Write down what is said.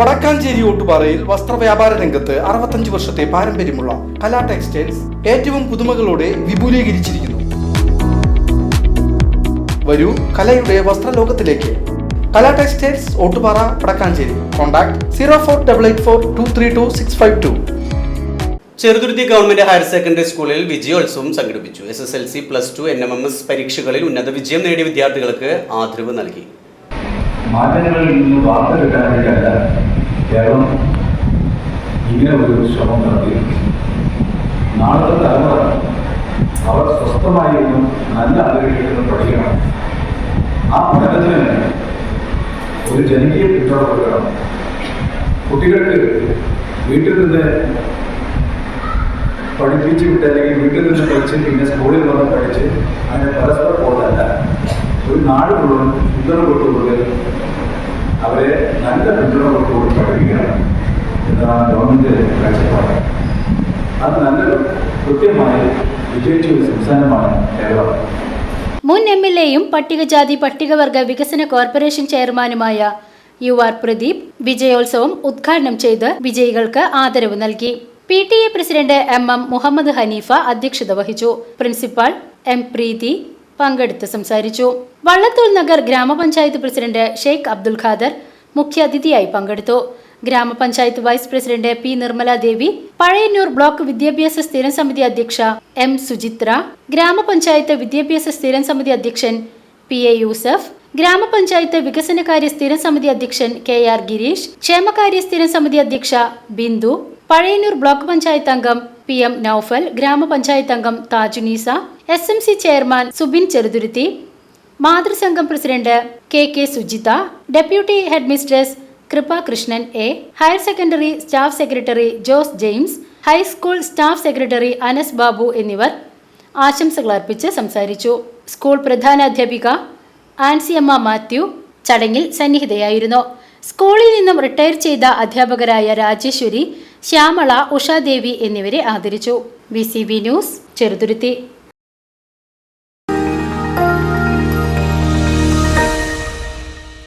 വടക്കാഞ്ചേരി ഓട്ടുപാറയിൽ വസ്ത്രവ്യാപാര രംഗത്ത് അറുപത്തഞ്ച് വർഷത്തെ പാരമ്പര്യമുള്ള കലാ ടെക്സ്റ്റൈൽസ് ഏറ്റവും പുതുമകളോടെ വിപുലീകരിച്ചിരിക്കുന്നു. വരൂ കലയുടെ വസ്ത്രലോകത്തിലേക്ക്. Kala textiles Ottupara Vadakkanchery. Contact zero four double eight four two three two six five two. Cheruthuruthy government higher secondary സ്കൂളിൽ വിജയോത്സവം സംഘടിപ്പിച്ചു. S S L C plus two N M M S പരീക്ഷകളിൽ ഉന്നത വിജയം നേടിയ വിദ്യാർത്ഥികൾക്ക് ആദരവ് നൽകി. മാറ്റങ്ങളിൽ നിന്ന് വാർത്ത കിട്ടാനായിട്ടല്ല കേരളം ഇങ്ങനെ ഒരു ശ്രമം നടത്തിയിട്ടുണ്ട്. നാളത്തെ തലമുറ അവർ സ്വസ്ഥമായിരുന്നു നല്ല അന്തരീക്ഷത്തിൽ പഠിക്കണം. ആ പഠനത്തിന് ഒരു ജനകീയ പിന്തുണ കൊടുക്കണം. കുട്ടികൾക്ക് വീട്ടിൽ നിന്ന് പഠിപ്പിച്ച് വിട്ട് അല്ലെങ്കിൽ വീട്ടിൽ നിന്ന് പഠിച്ച് പിന്നെ സ്കൂളിൽ വന്ന് പഠിച്ച് അങ്ങനെ പരസ്പര പോകല്ല ഒരു നാട് മുഴുവൻ പിന്തുണ കൊടുത്തുകൊണ്ട് അവരെ നല്ല പിന്തുണ ഗവൺമെന്റ് കാഴ്ചപ്പാട് അത് നല്ലൊരു കൃത്യമായി വിജയിച്ച ഒരു സംസ്ഥാനമാണ് കേരളം. മുൻ എം എൽ എയും പട്ടികജാതി പട്ടികവർഗ വികസന കോർപ്പറേഷൻ ചെയർമാനുമായ യു ആർ പ്രദീപ് വിജയോത്സവം ഉദ്ഘാടനം ചെയ്ത് വിജയികൾക്ക് ആദരവ് നൽകി. P T A president M M Muhammad Haneefa അധ്യക്ഷത വഹിച്ചു. പ്രിൻസിപ്പാൾ എം പ്രീതി പങ്കെടുത്ത് സംസാരിച്ചു. വള്ളത്തോൾ നഗർ ഗ്രാമപഞ്ചായത്ത് പ്രസിഡന്റ് ഷെയ്ഖ് അബ്ദുൽ ഖാദർ മുഖ്യാതിഥിയായി പങ്കെടുത്തു. Grama panchayat vice president P Nirmala Devi Pazhayannur block വിദ്യാഭ്യാസ സ്ഥിരം സമിതി അധ്യക്ഷ എം സുചിത്ര ഗ്രാമപഞ്ചായത്ത് വിദ്യാഭ്യാസ സ്ഥിരം സമിതി അധ്യക്ഷൻ പി എ യൂസഫ് ഗ്രാമപഞ്ചായത്ത് വികസനകാര്യ സ്ഥിരം സമിതി അധ്യക്ഷൻ കെ ആർ ഗിരീഷ് ക്ഷേമകാര്യ സ്ഥിരം സമിതി അധ്യക്ഷ ബിന്ദു പഴയന്നൂർ ബ്ലോക്ക് പഞ്ചായത്ത് അംഗം പി എം നൌഫൽ ഗ്രാമപഞ്ചായത്ത് അംഗം Thajunisa S M C chairman Subin Cheruthuruthy മാതൃസംഘം president K K Sujitha deputy head mistress Kripa Krishnan A higher secondary staff secretary Jose James high school staff secretary Anas Babu എന്നിവർ ആശംസകൾ അർപ്പിച്ച് സംസാരിച്ചു. School പ്രധാനാധ്യാപിക Anciyamma Mathew ചടങ്ങിൽ സന്നിഹിതയായിരുന്നു. സ്കൂളിൽ നിന്നും retire ചെയ്ത അധ്യാപകരായ രാജേശ്വരി ശ്യാമള ഉഷാദേവി എന്നിവരെ ആദരിച്ചു. B news Cheruthuruthy.